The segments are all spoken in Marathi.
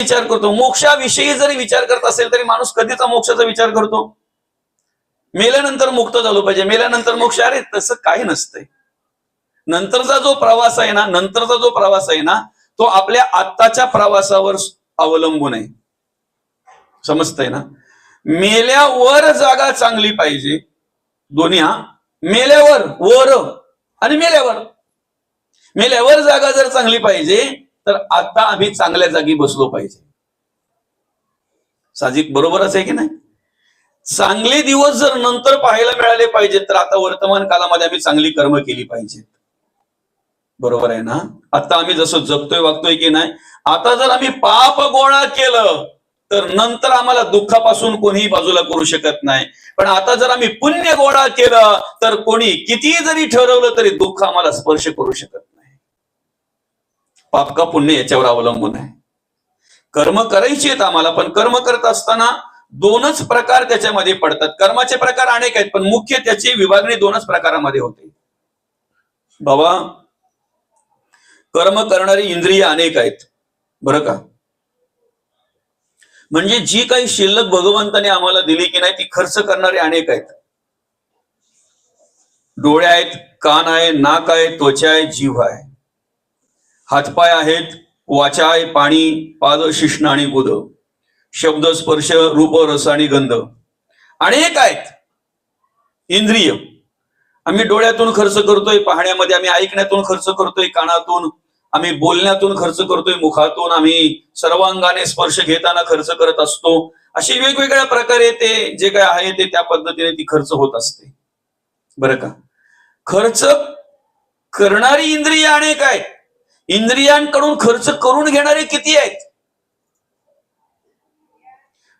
विचार करतो. मोक्षाविषयी जरी विचार करत असेल तरी माणूस कधीचा मोक्षाचा विचार करतो? मेल्यानंतर मुक्त झालो पाहिजे. मेल्यानंतर मोक्ष अरे तसं काही नसतंय. नंतरचा जो प्रवास आहे ना नंतरचा जो प्रवास आहे ना तो आपल्या आत्ताच्या प्रवासावर अवलंबून आहे. समजतंय ना? मेल्यावर जागा चांगली पाहिजे. दोन्ही हा. मेल्यावर वर. आणि मेल्यावर. मेल्यावर जागा जर चांगली पाहिजे तर आता आम्ही चांगल्या जागी बसलो पाहिजे. साजिक बरोबरच आहे की नाही? चांगले दिवस जर नंतर पाहायला मिळाले पाहिजेत तर आता वर्तमान कालामध्ये आम्ही चांगली कर्म केली पाहिजेत. बरोबर आहे ना? आता आम्ही जसं जगतोय वागतोय की नाही? आता जर आम्ही पाप गोळा केलं तर नंतर आम्हाला दुःखापासून कोणीही बाजूला करू शकत नाही. पण आता जर आम्ही पुण्य गोळा केलं तर कोणी कितीही जरी ठरवलं तरी दुःख आम्हाला स्पर्श करू शकत पाप का पुण्य याच्यावर अवलंबून आहे. कर्म करायची आहेत आम्हाला पण कर्म करत असताना दोनच प्रकार त्याच्यामध्ये पडतात. कर्माचे प्रकार अनेक आहेत पण मुख्य त्याची विभागणी दोनच प्रकारामध्ये होते. बाबा कर्म करणारी इंद्रिय अनेक आहेत. बरं का? म्हणजे जी काही शिल्लक भगवंताने आम्हाला दिली की नाही ती खर्च करणारे अनेक आहेत. डोळे आहेत कान आहे नाक आहे त्वचा आहे जीव आहे. हातपाय आहेत वाचाय पाणी पाद शिष्ण आणि बुध शब्द स्पर्श रूप रस आणि गंध. अनेक आहेत. इंद्रिय. आम्ही डोळ्यातून खर्च करतोय पाहण्यामध्ये आम्ही ऐकण्यातून खर्च करतोय कानातून. आम्ही बोलण्यातून खर्च करतोय मुखातून. आम्ही सर्वांगाने स्पर्श घेताना खर्च करत असतो. अशी वेगवेगळ्या प्रकारे ते जे काय आहे ते त्या पद्धतीने ती खर्च होत असते. बरं का? खर्च करणारी इंद्रिय अनेक आहेत. इंद्रियांकडून खर्च करून घेणारे किती आहेत?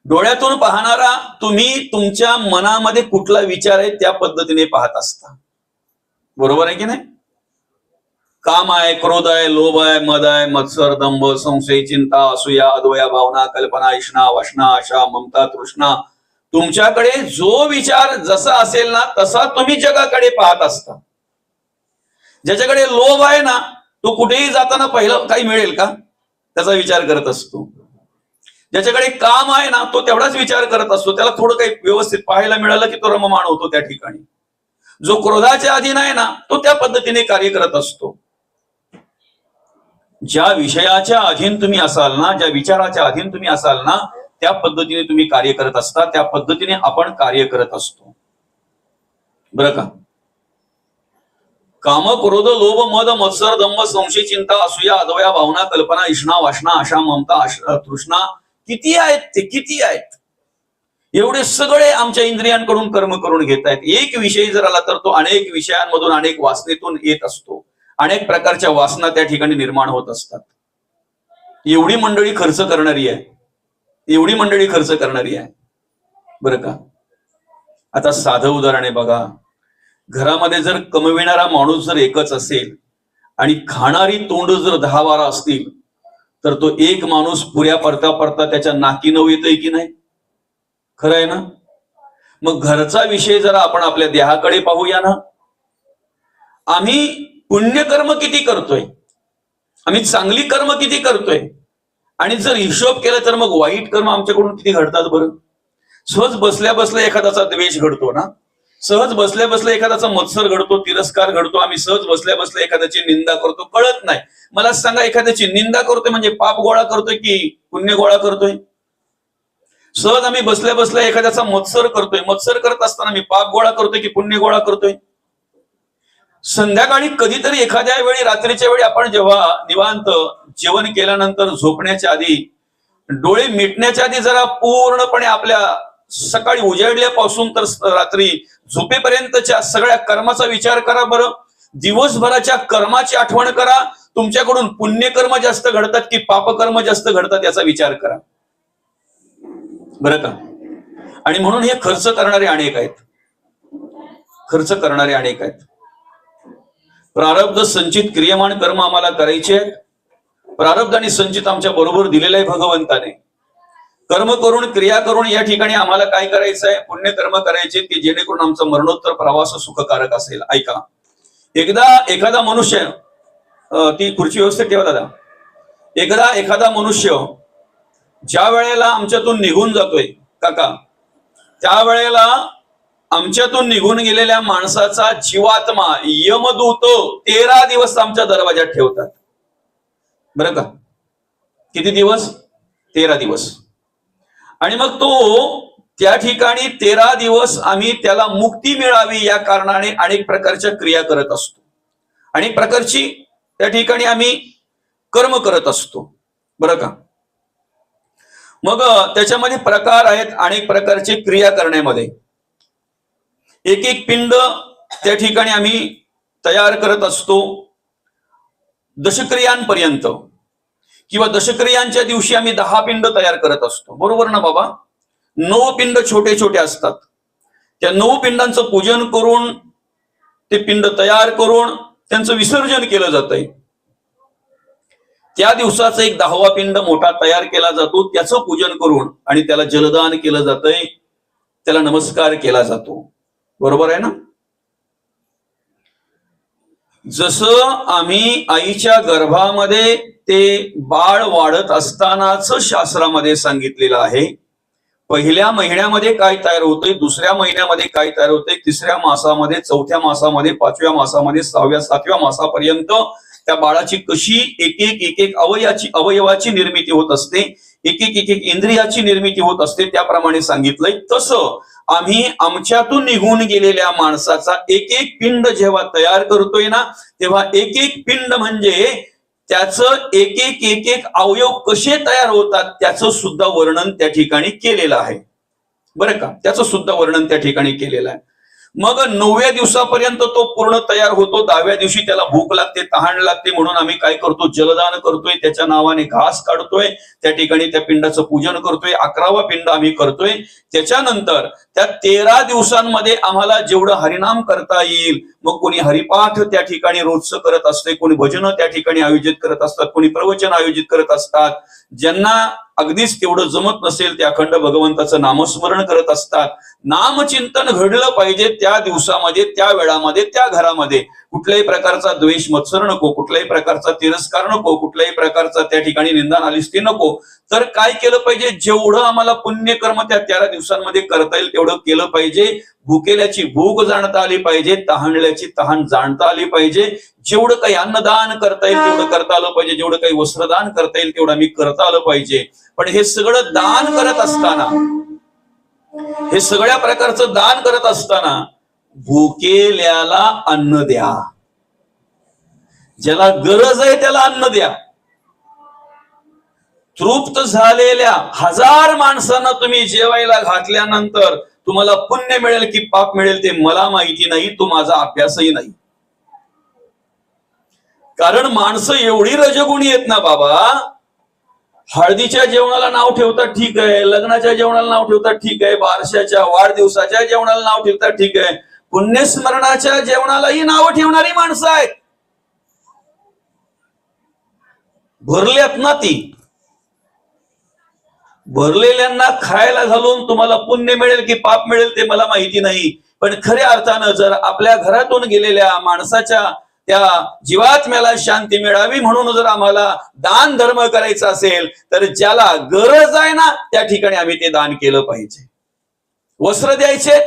डोळ्यातून पाहणारा तुम्ही तुमच्या मनामध्ये कुठला विचार आहे त्या पद्धतीने पाहत असता. बरोबर आहे की नाही? काम आहे क्रोध आहे लोभ आहे मद आहे मत्सर दंभ संशय चिंता असूया अद्वया भावना कल्पना इष्णा वासना आशा ममता तृष्णा. तुमच्याकडे जो विचार जसा असेल ना तसा तुम्ही जगाकडे पाहत असता. ज्याच्याकडे लोभ आहे ना तो कुठेही जाताना पहिलं काही मिळेल का? त्याचा विचार करत असतो. ज्याच्याकडे काम आहे ना तो तेवढाच विचार करत असतो. त्याला थोडं काही व्यवस्थित पाहायला मिळालं की तो रममाण होतो त्या ठिकाणी. जो क्रोधाच्या अधीन आहे ना तो त्या पद्धतीने कार्य करत असतो. ज्या विषयाच्या अधीन तुम्ही असाल ना ज्या विचाराच्या अधीन तुम्ही असाल ना त्या पद्धतीने तुम्ही कार्य करत असता त्या पद्धतीने आपण कार्य करत असतो. बरं का? काम क्रोध लोभ मद मत्सर दंभ संशय चिंता असूया अद्वया भावना कल्पना इष्णा वासना आशा ममता तृष्णा किती आहेत ते? किती आहेत? एवढे सगळे आमच्या इंद्रियांकडून कर्म करून घेत आहेत. एक विषय जर आला तर तो अनेक विषयांमधून अनेक वासनेतून येत असतो. अनेक प्रकारच्या वासना त्या ठिकाणी निर्माण होत असतात. एवढी मंडळी खर्च करणारी आहे. एवढी मंडळी खर्च करणारी आहे. बरं का? आता साधं उदाहरण आहे बघा. घरामध्ये जर कमविणारा माणूस जर एकच असेल आणि खाणारी तोंड जर दहा बारा असतील तर तो एक माणूस पुऱ्या पडता पडता त्याच्या नाकी नऊ येतोय की नाही? खरं आहे ना? मग घरचा विषय जरा आपण आपल्या देहाकडे पाहूया ना. आम्ही पुण्यकर्म किती करतोय? आम्ही चांगली कर्म किती करतोय? आणि जर हिशोब केला तर मग वाईट कर्म आमच्याकडून किती घडतात बरं? सहज बसल्या बसल्या एखाद्याचा द्वेष घडतो ना? सहज बसल्या बसल्या एखाद्याचा मत्सर घडतो तिरस्कार घडतो आम्ही सहज बसल्या बसल्या एखाद्याची निंदा करतो कळत नाही. मला सांगा एखाद्याची निंदा करतोय म्हणजे पाप गोळा करतोय की पुण्य गोळा करतोय? सहज आम्ही बसल्या बसल्या एखाद्याचा मत्सर करतोय. मत्सर करत असताना मी पाप गोळा करतोय की पुण्य गोळा करतोय? संध्याकाळी कधीतरी एखाद्या वेळी रात्रीच्या वेळी आपण जेव्हा निवांत जेवण केल्यानंतर झोपण्याच्या आधी डोळे मिटण्याच्या आधी जरा पूर्णपणे आपल्या सकाळी उजाडल्यापासून तर रात्री झोपेपर्यंतच्या सगळ्या कर्माचा विचार करा बरं. दिवसभराच्या कर्माची आठवण करा. तुमच्याकडून पुण्यकर्म जास्त घडतात की पापकर्म जास्त घडतात याचा विचार करा. बरं का? आणि म्हणून हे खर्च करणारे अनेक आहेत. खर्च करणारे अनेक आहेत. प्रारब्ध संचित क्रियमान कर्म आम्हाला करायचे आहेत. प्रारब्ध आणि संचित आमच्या बरोबर दिलेलं आहे भगवंताने. कर्म करून क्रिया करून या ठिकाणी आम्हाला काय करायचं आहे पुण्य कर्म करायचे की जेणेकरून आमचा मरणोत्तर प्रवास सुखकारक असेल. ऐका. एकदा एखादा मनुष्य ती खुर्ची व्यवस्थित ठेवा दादा. एकदा एखादा मनुष्य ज्या वेळेला आमच्यातून निघून जातोय काका त्या वेळेला आमच्यातून निघून गेलेल्या माणसाचा जीवात्मा यमदूत तेरा दिवस आमच्या दरवाज्यात ठेवतात. बरं का? किती दिवस? तेरा दिवस. आणि मग तो त्या ठिकाणी तेरा दिवस आम्ही त्याला मुक्ती मिळावी या कारणाने अनेक प्रकारच्या क्रिया करत असतो. अनेक प्रकारची त्या ठिकाणी आम्ही कर्म करत असतो. बरं का? मग त्याच्यामध्ये प्रकार आहेत अनेक प्रकारचे क्रिया करण्यामध्ये. एक एक पिंड त्या ठिकाणी आम्ही तयार करत असतो. दशक्रियांपर्यंत. किंवा दशक्रियांच्या दिवशी आम्ही दहा पिंड तयार करत असतो. बरोबर ना बाबा? नऊ पिंड छोटे छोटे असतात. त्या नऊ पिंडांचं पूजन करून ते पिंड तयार करून त्यांचं विसर्जन केलं जातंय. त्या दिवसाचा एक दहावा पिंड मोठा तयार केला जातो त्याचं पूजन करून आणि त्याला जलदान केलं जातंय त्याला नमस्कार केला जातो. बरोबर आहे ना? जसं आम्ही आईच्या गर्भामध्ये ते बाळ वाढत असतानाच शास्त्रामध्ये सांगितलेलं आहे. पहिल्या महिन्यामध्ये काय तयार होतंय दुसऱ्या महिन्यामध्ये काय तयार होतंय तिसऱ्या मासामध्ये चौथ्या मासामध्ये पाचव्या मासामध्ये सहाव्या सातव्या मासापर्यंत त्या बाळाची कशी एक एक एक एक अवयाची अवयवाची निर्मिती होत असते एक एक एक एक इंद्रियाची निर्मिती होत असते त्याप्रमाणे सांगितलंय. तसं आम्ही आमच्यातून निघून गेलेल्या माणसाचा एक एक पिंड जेव्हा तयार करतोय ना तेव्हा एक एक पिंड म्हणजे त्याचं एक एक एक एक अवयव कसे तयार होतात त्याचं सुद्धा वर्णन त्या ठिकाणी केलेलं आहे. बरं का? त्याचं सुद्धा वर्णन त्या ठिकाणी केलेलं आहे. मग नवव्या दिवसापर्यंत तो पूर्ण तयार होतो दहाव्या दिवशी त्याला भूक लागते तहान लागते म्हणून आम्ही काय करतो? जलदान करतोय त्याच्या नावाने घास काढतोय त्या ठिकाणी त्या पिंडाचं पूजन करतोय अकरावा पिंड आम्ही करतोय. त्याच्यानंतर त्या तेरा दिवसांमध्ये आम्हाला जेवढं हरिनाम करता येईल मग कोणी हरिपाठ त्या ठिकाणी रोजचं करत असते कोणी भजनं त्या ठिकाणी आयोजित करत असतात कोणी प्रवचन आयोजित करत असतात. ज्यांना अगदीच तेवढं जमत नसेल ते अखंड भगवंताचं नामस्मरण करत असतात. नामचिंतन घडलं पाहिजे त्या दिवसामध्ये त्या वेळामध्ये त्या घरामध्ये. कुठल्याही प्रकारचा द्वेष मत्सर नको कुठल्याही प्रकारचा तिरस्कार नको कुठल्याही प्रकारचा त्या ठिकाणी निंदा नालिस्ती नको. तर काय केलं पाहिजे? जेवढं आम्हाला पुण्यकर्म त्या तेरा दिवसांमध्ये करता येईल तेवढं केलं पाहिजे. भुकेल्याची भूक जाणता आली पाहिजे तहानल्याची तहान जाणता आली पाहिजे. जेवढं काही अन्नदान करता येईल तेवढं करता आलं पाहिजे. जेवढं काही वस्त्रदान करता येईल तेवढं आम्ही करता आलं पाहिजे. पण हे सगळं दान करत असताना हे सगळ्या प्रकारचं दान करत असताना भुकेल्याला अन्न द्या. ज्याला गरज आहे त्याला अन्न द्या. तृप्त झालेल्या हजार माणसांना तुम्ही जेवायला घातल्यानंतर तुम्हाला पुण्य मिळेल की पाप मिळेल ते मला माहिती नाही तो माझा अभ्यासही नाही. कारण माणसं एवढी रजगुणी आहेत ना बाबा. हळदीच्या जेवणाला नाव ठेवतात ठीक आहे लग्नाच्या जेवणाला नाव ठेवतात ठीक आहे बारशाच्या वाढदिवसाच्या जेवणाला नाव ठेवतात ठीक आहे पुण्यस्मरणाच्या जेवणालाही नावं ठेवणारी माणसं आहेत. भरल्यात ना ती. भरलेल्यांना खायला घालून तुम्हाला पुण्य मिळेल की पाप मिळेल ते मला माहिती नाही. पण खऱ्या अर्थानं जर आपल्या घरातून गेलेल्या माणसाच्या त्या जीवात्म्याला शांती मिळावी म्हणून जर आम्हाला दान धर्म करायचा असेल तर ज्याला गरज आहे ना त्या ठिकाणी आम्ही ते दान केलं पाहिजे. वस्त्र द्यायचे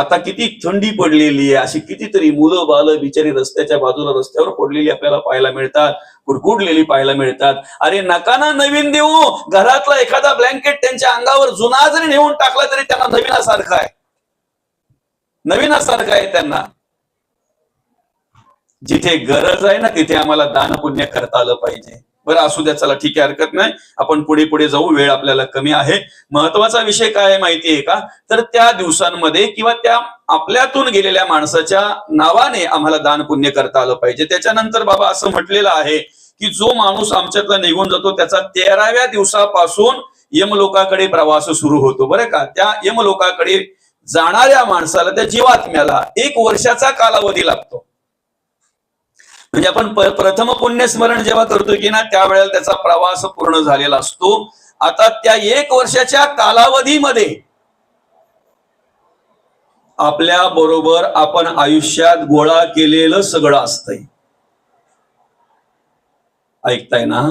आता किती थंडी पडलेली आहे अशी कितीतरी मुलं बाल बिचारी रस्त्याच्या बाजूला रस्त्यावर पडलेली आपल्याला पाहायला मिळतात कुडकुडलेली पाहायला मिळतात. अरे नका ना नवीन देऊ. घरातला एखादा ब्लँकेट त्यांच्या अंगावर जुना जरी नेऊन टाकला तरी त्यांना नवीनासारखा आहे. नवीनासारखा आहे त्यांना. जिथे गरज आहे ना तिथे आम्हाला दान पुण्य करता आलं पाहिजे. बरं असू द्या चला ठीक आहे हरकत नाही. आपण पुढे पुढे जाऊ वेळ आपल्याला कमी आहे. महत्त्वाचा विषय काय माहिती आहे का? तर त्या दिवसांमध्ये किंवा त्या आपल्यातून गेलेल्या माणसाच्या नावाने आम्हाला दान पुण्य करता आलं पाहिजे. त्याच्यानंतर बाबा असं म्हटलेलं आहे की जो माणूस आमच्यातला निघून जातो त्याचा तेराव्या दिवसापासून यमलोकाकडे प्रवास सुरू होतो. बरं का? त्या यमलोकाकडे जाणाऱ्या माणसाला त्या जीवात्म्याला एक वर्षाचा कालावधी लागतो. म्हणजे आपण प्रथम पुण्यस्मरण जेव्हा करतो की ना त्यावेळेला त्याचा प्रवास पूर्ण झालेला असतो. आता त्या एक वर्षाच्या कालावधीमध्ये आपल्या बरोबर आपण आयुष्यात गोळा केलेलं सगळं असतंय. ऐकताय ना?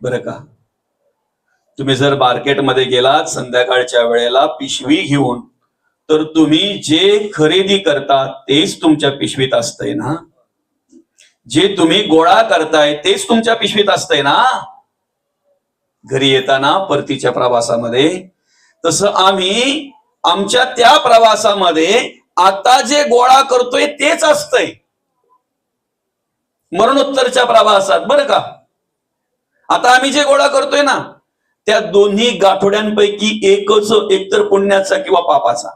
बरं का? तुम्ही जर मार्केटमध्ये गेलात संध्याकाळच्या वेळेला पिशवी घेऊन तर तुम्ही जे खरेदी करता तेच तुमच्या पिशवीत असतंय ना? जे तुम्ही गोळा करताय तेच तुमच्या पिशवीत असतंय ना? घरी येताना परतीच्या प्रवासामध्ये तसं आम्ही आमच्या त्या प्रवासामध्ये आता जे गोळा करतोय तेच असतंय. मरणोत्तरच्या प्रवासात बरं का? आता आम्ही जे गोळा करतोय ना त्या दोन्ही गाठोड्यांपैकी एकच एकतर पुण्याचा किंवा पापाचा.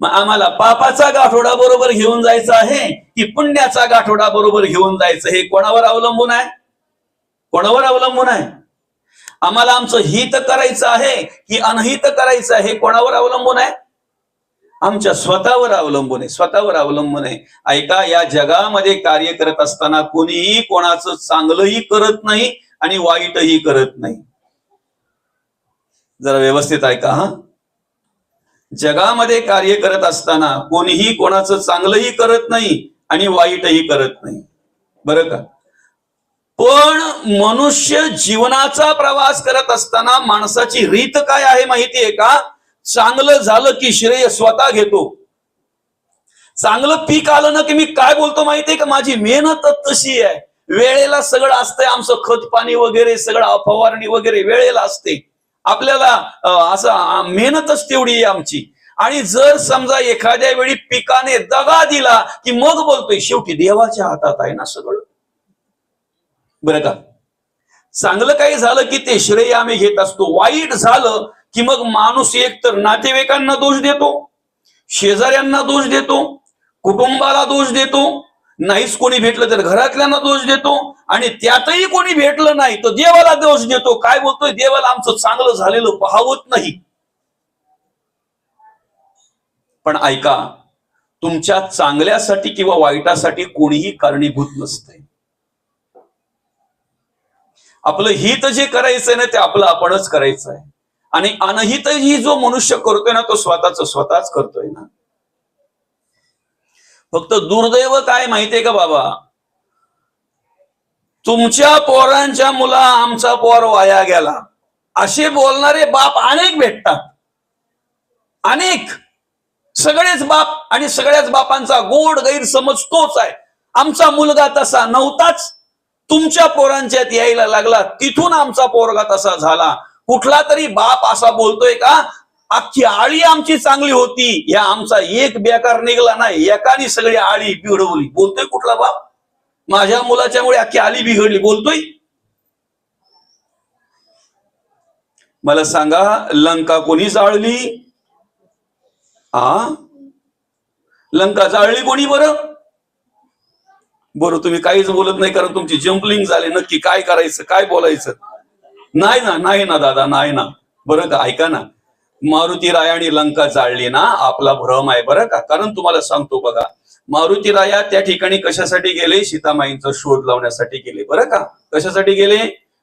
मग आम्हाला पापाचा गाठोडा बरोबर घेऊन जायचा आहे की पुण्याचा गाठोडा बरोबर घेऊन जायचं हे कोणावर अवलंबून आहे? कोणावर अवलंबून आहे? आम्हाला आमचं हित करायचं आहे की अनहित करायचं आहे हे कोणावर अवलंबून आहे? आमच्या स्वतःवर अवलंबून आहे स्वतःवर अवलंबून आहे. ऐका या जगामध्ये कार्य करत असताना कोणीही कोणाचं चांगलंही करत नाही आणि वाईटही करत नाही. जरा व्यवस्थित ऐका हा. जगामध्ये कार्य करत असताना कोणीही कोणाचं चांगलंही करत नाही आणि वाईटही करत नाही. बरं का? पण मनुष्य जीवनाचा प्रवास करत असताना माणसाची रीत काय आहे माहिती आहे का? चांगलं झालं की श्रेय स्वतः घेतो. चांगलं पीक आलं ना की मी काय बोलतो माहितीये का? माझी मेहनत तशी आहे. वेळेला सगळं असतंय आमचं खत पाणी वगैरे सगळं फवारणी वगैरे वेळेला असते. आपल्याला असं मेहनतच तेवढी आहे आमची. आणि जर समजा एखाद्या वेळी पिकाने दगा दिला की मग बोलतोय शेवटी देवाच्या हातात आहे ना सगळं. बरं का? चांगलं काही झालं की ते श्रेय आम्ही घेत असतो. वाईट झालं की मग माणूस एक तर नातेवाईकांना दोष देतो शेजाऱ्यांना दोष देतो कुटुंबाला दोष देतो नाहीच कोणी भेटलं तर घरातल्यांना दोष देतो आणि त्यातही कोणी भेटलं नाही तर देवाला दोष देतो. काय बोलतोय? देवाला आमचं चांगलं झालेलं पाहवत नाही. पण ऐका तुमच्या चांगल्यासाठी किंवा वाईटासाठी कोणीही कारणीभूत नसते आपलं हित जे करायचंय ना ते आपलं आपणच करायचं आहे आणि अनहितही जो मनुष्य करतोय ना तो स्वतःच स्वतःच करतोय ना. फक्त दुर्दैव काय माहितीये का बाबा? तुमच्या पोरांच्या मुला आमचा पोर वाया गेला. असे बोलणारे बाप अनेक भेटतात. अनेक. सगळेच बाप आणि सगळ्याच बापांचा गोड गैरसमज तोच आहे. आमचा मुलगा तसा नव्हताच. तुमच्या पोरांच्यात यायला लागला. तिथून आमचा पोरगा तसा झाला. कुठला तरी बाप असा बोलतोय का अख्खी आळी आमची चांगली होती. या आमचा एक बेकार निघला नाही. एकाने सगळी आळी बिघडवली. बोलतोय कुठला बाप? माझ्या मुलाच्यामुळे अख्खी आळी बिघडली. बोलतोय? मला सांगा लंका कोणी जाळली? आ? लंका जाळली कोणी बरं? बरं तुम्ही काहीच बोलत नाही कारण तुमची जम्पलिंग झाली. नक्की काय करायचं? काय बोलायचं? नाही ना नाही ना दादा नाही ना. बरं का ऐका ना. मारुती रायाने लंका जाळली ना आपला भ्रम आहे बरं का? कारण तुम्हाला सांगतो बघा मारुती राया त्या ठिकाणी कशासाठी गेले? सीतामाईंचा शोध लावण्यासाठी गेले बरं का? कशासाठी गेले?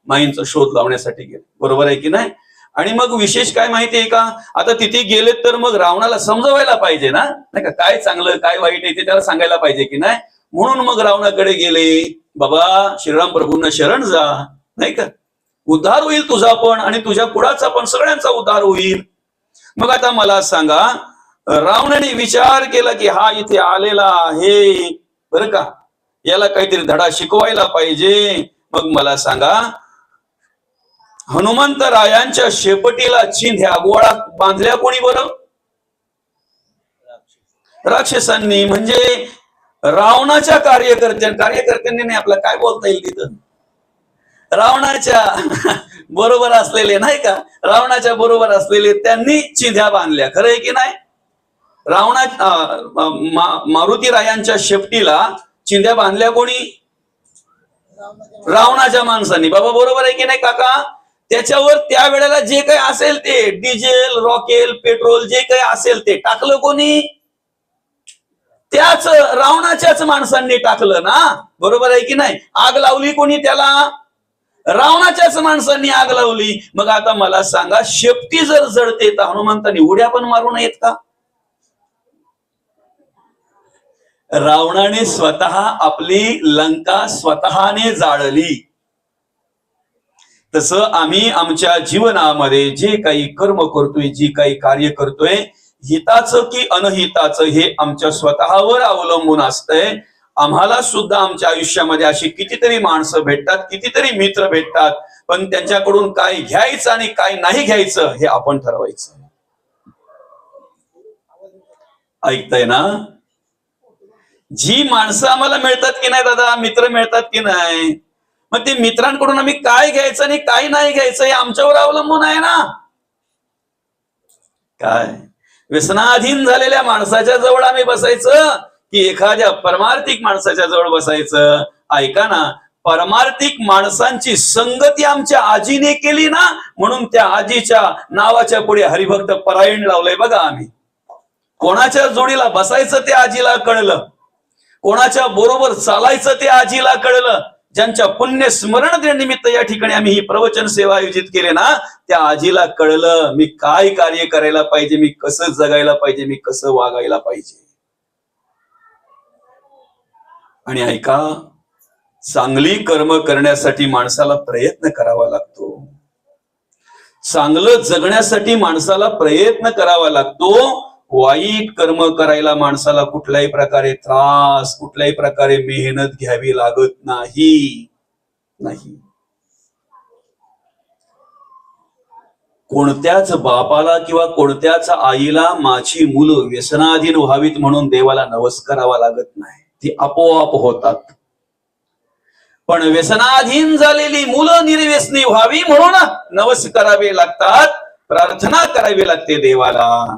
माईंचा शोध लावण्यासाठी गेले. बरोबर आहे की नाही? आणि मग विशेष काय माहिती आहे का? आता तिथे गेलेत तर मग रावणाला समजवायला पाहिजे ना? नाही का? काय चांगलं काय वाईट आहे ते त्याला सांगायला पाहिजे की नाही? म्हणून मग रावणाकडे गेले. बाबा श्रीराम प्रभूंना शरण जा नाही का? उद्धार होईल तुझा पण आणि तुझ्या कुळाचा पण सगळ्यांचा उद्धार होईल. मग आता मला सांगा रावणाने विचार केला की हा इथे आलेला आहे. बरं का? याला काहीतरी धडा शिकवायला पाहिजे. मग मला सांगा हनुमंत रायांच्या शेपटीला चिंध्या गोळा बांधल्या कोणी बरं? राक्षसांनी म्हणजे रावणाच्या कार्यकर्त्या कार्यकर्त्यांनी नाही आपलं काय बोलता येईल तिथं? रावणाच्या बरोबर असलेले नाही का? रावणाच्या बरोबर असलेले त्यांनी चिंध्या बांधल्या. खरं आहे की नाही? रावणा मारुती रायांच्या शेपटीला चिंध्या बांधल्या कोणी? रावणाच्या माणसांनी. बाबा बरोबर आहे की नाही काका? त्याच्यावर त्यावेळेला जे काही असेल ते डिझेल रॉकेल पेट्रोल जे काही असेल ते टाकलं कोणी? त्याच रावणाच्याच माणसांनी टाकलं ना? बरोबर आहे की नाही? आग लावली कोणी त्याला? रावणाच्याच माणसांनी आग लावली. मग आता मला सांगा शेपटी जर जळते तर हनुमंतांनी उड्या पण मारू नयेत का? रावणाने स्वतः आपली लंका स्वतःने जाळली. तसं आम्ही आमच्या जीवनामध्ये जे काही कर्म करतोय जी काही कार्य करतोय हिताचं की अनहिताचं हे आमच्या स्वतःवर अवलंबून असतंय. आम्हाला सुद्धा आमच्या आयुष्यामध्ये अशी कितीतरी माणसं भेटतात कितीतरी मित्र भेटतात पण त्यांच्याकडून काय घ्यायचं आणि काय नाही घ्यायचं हे आपण ठरवायचं. ऐकताय ना? जी माणसं आम्हाला मिळतात की नाही दादा? मित्र मिळतात की नाही? मग ते मित्रांकडून आम्ही काय घ्यायचं आणि काय नाही घ्यायचं हे आमच्यावर अवलंबून आहे ना? काय? व्यसनाधीन झालेल्या माणसाच्या जवळ आम्ही बसायचं की एखाद्या परमार्थिक माणसाच्या जवळ बसायचं ऐका ना परमार्थिक माणसांची संगती आमच्या आजीने केली ना म्हणून त्या आजीच्या नावाच्या पुढे हरिभक्त परायण लावलंय बघा आम्ही. कोणाच्या जोडीला बसायचं ते आजीला कळलं? कोणाच्या बरोबर चालायचं ते आजीला कळलं? ज्यांच्या पुण्य स्मरण निमित्त या ठिकाणी आम्ही ही प्रवचन सेवा आयोजित केली ना त्या आजीला कळलं मी काय कार्य करायला पाहिजे मी कसं जगायला पाहिजे मी कसं वागायला पाहिजे. आणि ऐका चांगली कर्म करण्यासाठी माणसाला प्रयत्न करावा लागतो. चांगलं जगण्यासाठी माणसाला प्रयत्न करावा लागतो. वाईट कर्म करायला माणसाला कुठल्याही प्रकारे त्रास कुठल्याही प्रकारे मेहनत घ्यावी लागत नाही. नाही. कोणत्याच बापाला किंवा कोणत्याच आईला माझी मुलं व्यसनाधीन व्हावीत म्हणून देवाला नवस करावा लागत नाही. ती आपोआप होतात. पण व्यसनाधीन झालेली मुलं निर्व्यसनी व्हावी म्हणून नवस करावे लागतात प्रार्थना करावी लागते देवाला.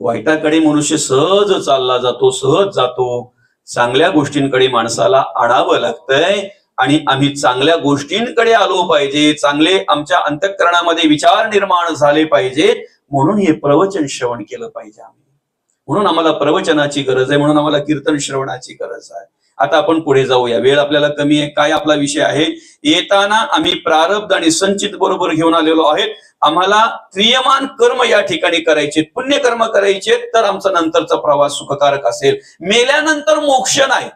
वाईटाकडे मनुष्य सहज चालला जातो सहज जातो. चांगल्या गोष्टींकडे माणसाला आणावं लागतंय आणि आम्ही चांगल्या गोष्टींकडे आलो पाहिजे चांगले आमच्या अंतःकरणामध्ये विचार निर्माण झाले पाहिजे म्हणून हे प्रवचन श्रवण केलं पाहिजे आम्ही. म्हणून आम्हाला प्रवचनाची गरज आहे म्हणून आम्हाला कीर्तन श्रवणाची गरज आहे. आता आपण पुढे जाऊया. वेळ आपल्याला कमी आहे. काय आपला विषय आहे? येताना आम्ही प्रारब्ध आणि संचित बरोबर घेऊन आलेलो आहेत. आम्हाला क्रियमान कर्म या ठिकाणी करायचे पुण्यकर्म करायचे तर आमचा नंतरचा प्रवास सुखकारक असेल. मेल्यानंतर मोक्ष नाही.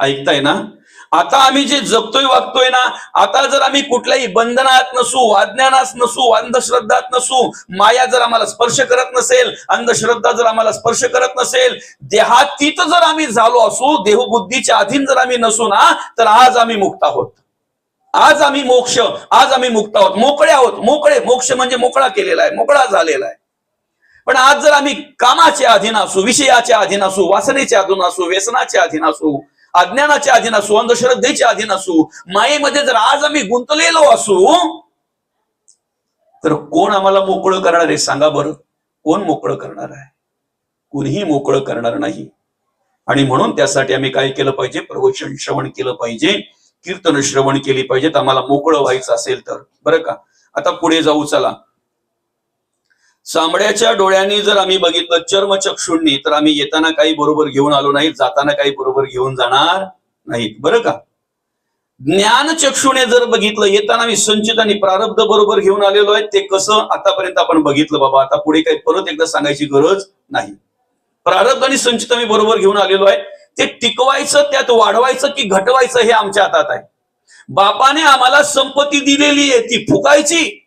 ऐकताय ना? आता आम्ही जे जगतोय वागतोय ना आता जर आम्ही कुठल्याही बंधनात नसू अज्ञानात नसू अंधश्रद्धात नसू माया जर आम्हाला स्पर्श करत नसेल अंधश्रद्धा जर आम्हाला स्पर्श करत नसेल देहातीत जर आम्ही झालो असू देहबुद्धीच्या अधीन जर आम्ही नसू ना तर आज आम्ही मुक्त आहोत. आज आम्ही मोक्ष आज आम्ही मुक्त आहोत. मोकळे आहोत. मोकळे मोक्ष म्हणजे मोकळा केलेला आहे मोकळा झालेला आहे. पण आज जर आम्ही कामाच्या अधीन असू विषयाच्या अधीन असू वासनेच्या अधीन असू व्यसनाच्या अधीन असू अज्ञानाच्या अधीन असू अंधश्रद्धेच्या अधीन असू मायेमध्ये जर आज आम्ही गुंतलेलो असू तर कोण आम्हाला मोकळं करणार आहे? सांगा बरं. कोण मोकळं करणार आहे? कुणीही मोकळं करणार नाही. आणि म्हणून त्यासाठी आम्ही काय केलं पाहिजे? प्रवचन श्रवण केलं पाहिजे. कीर्तन श्रवण केली पाहिजेत. आम्हाला मोकळं व्हायचं असेल तर. बरं का? आता पुढे जाऊ चला. चांबड्याच्या डोळ्यांनी जर आम्ही बघितलं चर्मचक्षुंनी तर आम्ही येताना काही बरोबर घेऊन आलो नाही जाताना काही बरोबर घेऊन जाणार नाहीत. बरं का? ज्ञान चक्षुने जर बघितलं येताना मी संचित आणि प्रारब्ध बरोबर घेऊन आलेलो आहे ते कसं आतापर्यंत आपण बघितलं बाबा? आता पुढे काही परत एकदा सांगायची गरज नाही. प्रारब्ध आणि संचित आम्ही बरोबर घेऊन आलेलो आहे. ते टिकवायचं त्यात वाढवायचं की घटवायचं हे आमच्या हातात आहे. बापाने आम्हाला संपत्ती दिलेली आहे ती फुकायची.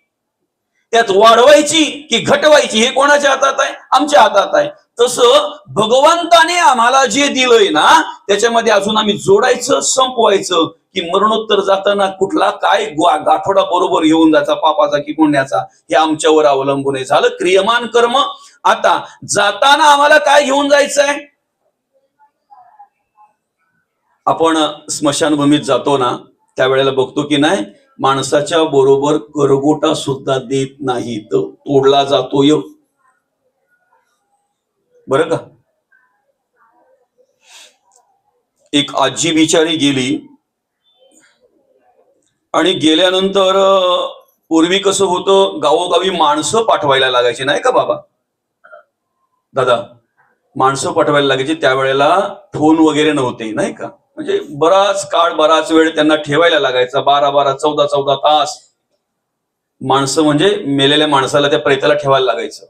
त्यात वाढवायची की घटवायची हे कोणाच्या हातात आहे? आमच्या हातात आहे. तसं भगवंताने आम्हाला जे दिलंय ना त्याच्यामध्ये अजून आम्ही जोडायचं संपवायचं की मरणोत्तर जाताना कुठला काय गाठोडा बरोबर येऊन जायचा पापाचा की पुण्याचा हे आमच्यावर अवलंबून आहे. झालं क्रियमान कर्म. आता जाताना आम्हाला काय घेऊन जायचं आहे आपण स्मशानभूमीत जातो ना त्यावेळेला बघतो की नाही माणसाच्या बरोबर करगोटा सुद्धा देत नाही तर तोडला जातो य बर का? एक आजी बिचारी गेली. आणि गेल्यानंतर पूर्वी कसं होतं गावोगावी माणसं पाठवायला लागायची. नाही का बाबा? दादा माणसं पाठवायला लागायची. त्यावेळेला फोन वगैरे नव्हते. नाही का? म्हणजे बराच काळ बराच वेळ त्यांना ठेवायला लागायचा. बारा बारा चौदा चौदा तास माणसं म्हणजे मेलेल्या माणसाला त्या प्रेताला ठेवायला लागायचं.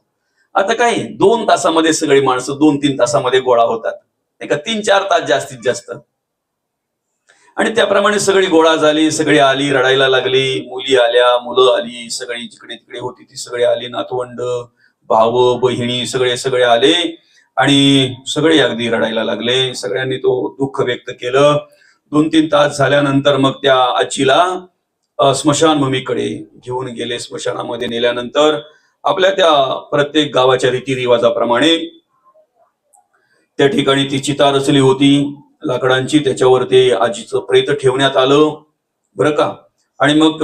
आता काय दोन तासामध्ये सगळी माणसं दोन तीन तासामध्ये गोळा होतात. नाही का तीन चार तास जास्तीत जास्त. आणि त्याप्रमाणे सगळी गोळा झाली सगळी आली रडायला लागली. मुली आल्या मुलं आली सगळी जिकडे तिकडे होती ती सगळी आली. नातवंड भाव बहिणी सगळे सगळे आले. आणि सगळे अगदी रडायला लागले. सगळ्यांनी तो दुःख व्यक्त केलं. दोन तीन तास झाल्यानंतर मग त्या आजीला स्मशानभूमीकडे घेऊन गेले. स्मशानामध्ये नेल्यानंतर आपल्या त्या प्रत्येक गावाच्या रीतिरिवाजाप्रमाणे त्या ठिकाणी ती चिता रचली होती. लाकडांची त्याच्यावर ते आजीचं प्रेत ठेवण्यात आलं. बरं का? आणि मग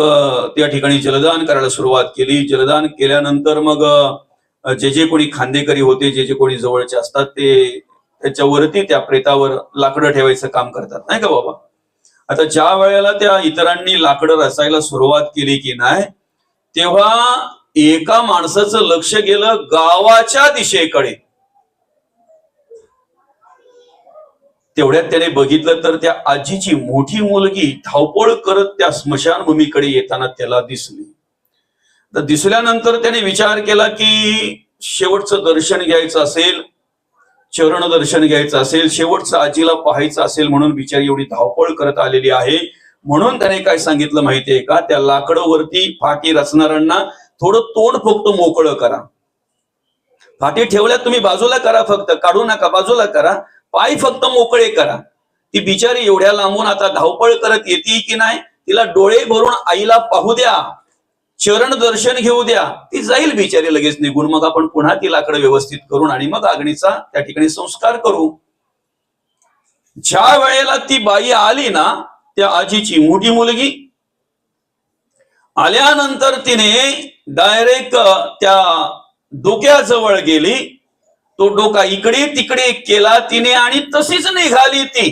त्या ठिकाणी जलदान करायला सुरुवात केली. जलदान केल्यानंतर मग जे जे कोणी खांदेकरी होते जे जे कोणी जवळचे असतात ते त्याच्यावरती त्या प्रेतावर लाकडं ठेवायचं काम करतात. नाही का बाबा? आता ज्या वेळेला त्या इतरांनी लाकडं रचायला सुरुवात केली की नाही तेव्हा एका माणसाचं लक्ष गेलं गावाच्या दिशेकडे. तेवढ्यात त्याने बघितलं तर त्या आजीची मोठी मुलगी धावपळ करत त्या स्मशानभूमीकडे येताना त्याला दिसली. तर दिसल्यानंतर त्याने विचार केला की शेवटचं दर्शन घ्यायचं असेल चरण दर्शन घ्यायचं असेल शेवटचं आजीला पाहायचं असेल म्हणून बिचारी एवढी धावपळ करत आलेली आहे. म्हणून त्याने काय सांगितलं माहितीये का? त्या लाकडवरती फाटी रचणाऱ्यांना थोडं तोंड फक्त मोकळं करा. फाटी ठेवल्या तुम्ही बाजूला करा फक्त काढू नका बाजूला करा. पाय फक्त मोकळे करा. ती बिचारी एवढ्या लांबून आता धावपळ करत येते की नाही? तिला डोळे भरून आईला पाहू द्या. चरण दर्शन घेऊ द्या. ती जाईल बिचारी लगेच निघून. मग आपण पुन्हा ती लाकडं व्यवस्थित करून आणि मग अग्नीचा त्या ठिकाणी संस्कार करू. ज्या वेळेला ती बाई आली ना त्या आजीची मोठी मुलगी आल्यानंतर तिने डायरेक्ट त्या डोक्याजवळ गेली. तो डोका इकडे तिकडे केला तिने आणि तशीच निघाली ती.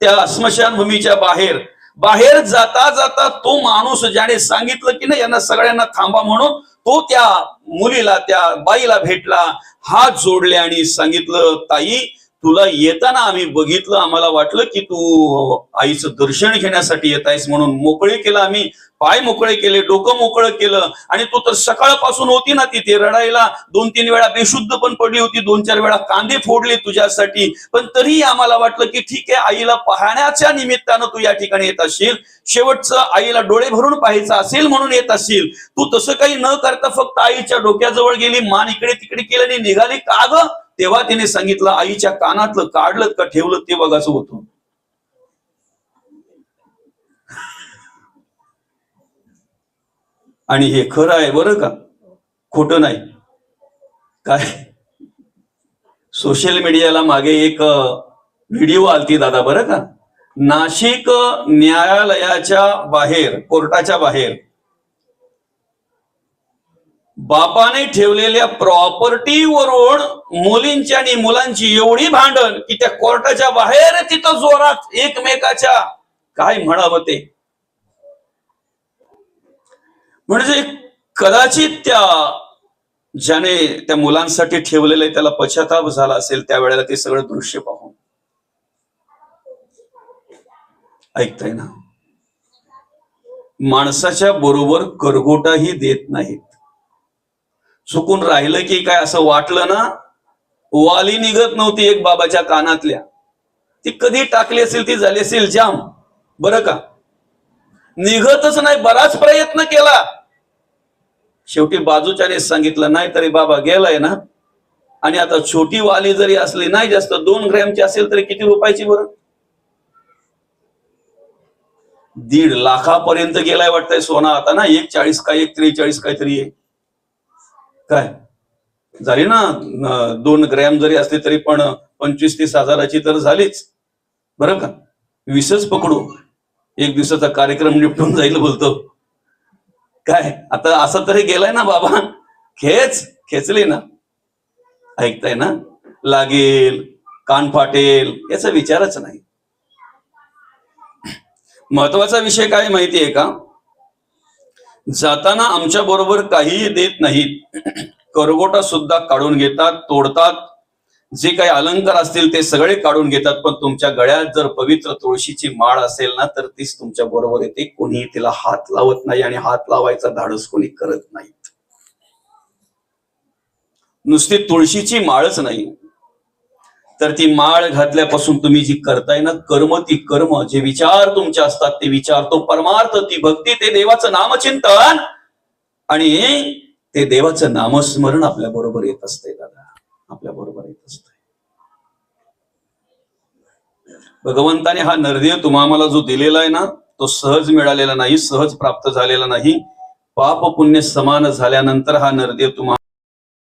त्या स्मशानभूमीच्या बाहेर. बाहेर जाता जाता तो माणूस ज्याने सांगितलं की ना यांना सगळ्यांना थांबा म्हणून तो त्या मुलीला त्या बाईला भेटला हात जोडले आणि सांगितलं ताई तुला येताना आम्ही बघितलं आम्हाला वाटलं की तू आईचं दर्शन घेण्यासाठी येत आहेस म्हणून मोकळे केलं आम्ही. पाय मोकळे केले डोकं मोकळं केलं. आणि तू तर सकाळपासून होती ना तिथे रडायला. दोन तीन वेळा बेशुद्ध पण पडली होती दोन चार वेळा कांदे फोडले तुझ्यासाठी. पण तरीही आम्हाला वाटलं की ठीक आहे आईला पाहण्याच्या निमित्तानं तू या ठिकाणी येत असशील शेवटचं आईला डोळे भरून पाहायचं असेल म्हणून येत असशील तू तसं काही न करता फक्त आईच्या डोक्याजवळ गेली मान इकडे तिकडे केलं आणि निघाली का ग? तेव्हा तिने सांगितलं आईच्या कानातलं काढलं का ठेवलं ते बघायचं होतं. आणि हे खरं आहे बरं का? खोट नाही. काय? सोशल मीडियाला मागे एक व्हिडिओ आलती दादा बरं का? नाशिक न्यायालयाच्या बाहेर कोर्टाच्या बाहेर बापाने ठेवलेल्या प्रॉपर्टीवरून मुलींची आणि मुलांची एवढी भांडण की त्या कोर्टाच्या बाहेर तिथं जोरात एकमेकाच्या काय म्हणावं ते. म्हणजे कदाचित त्या ज्याने त्या मुलांसाठी ठेवलेलं त्याला पश्चाताप झाला असेल त्यावेळेला ते सगळं दृश्य पाहून. ऐकताय ना? माणसाच्या बरोबर करगोटाही देत नाहीत. चुकून राहिलं की काय असं वाटलं ना? वाली निघत नव्हती एक बाबाच्या कानातल्या. ती कधी टाकली असेल ती झाली असेल जाम. बरं का? निघतच नाही बराच प्रयत्न केला. शेवटी बाजूच्याने सांगितलं नाही तरी बाबा गेलाय ना. आणि आता छोटी वाली जरी असली नाही जास्त दोन ग्रॅमची असेल तरी किती रुपयाची बरं? दीड लाखापर्यंत गेलाय वाटतंय सोना आता ना एक चाळीस का एक त्रेचाळीस काहीतरी आहे. काय? झाली ना दोन ग्रॅम जरी असले तरी पण पंचवीस तीस हजाराची तर झालीच. बरं का? वीसच पकडू. एक दिवसाचा कार्यक्रम निपटून जाईल बोलतो. काय? आता असा तरी गेलाय ना बाबा. खेच खेचली ना. ऐकताय ना? लागेल कान फाटेल याचा विचारच नाही. महत्त्वाचा विषय काय माहितीये का? जाताना आमच्या बरोबर काहीही देत नाहीत. करगोटा सुद्धा काढून घेतात तोडतात. जे काही अलंकार असतील ते सगळे काढून घेतात पण तुमच्या गळ्यात जर पवित्र तुळशीची माळ असेल ना तर तीच तुमच्या बरोबर येते. कोणीही तिला हात लावत नाही आणि हात लावायचा धाडस कोणी करत नाहीत. नुसती तुळशीची माळच नाही. तर ती माळ घातल्यापासून तुम्ही जी करताय ना कर्म ती कर्म. जे विचार तुमचे असतात ते विचार तो परमार्थ ती भक्ती ते देवाचं नामचिंतन. आणि ते देवाचं नामस्मरण आपल्या बरोबर येत असते दादा. आपल्या बरोबर येत असते भगवंताने हा नरदेव तुम्हाला जो दिलेला आहे ना तो सहज मिळालेला नाही सहज प्राप्त झालेला नाही. पाप पुण्य समान झाल्यानंतर हा नरदेव तुम्हाला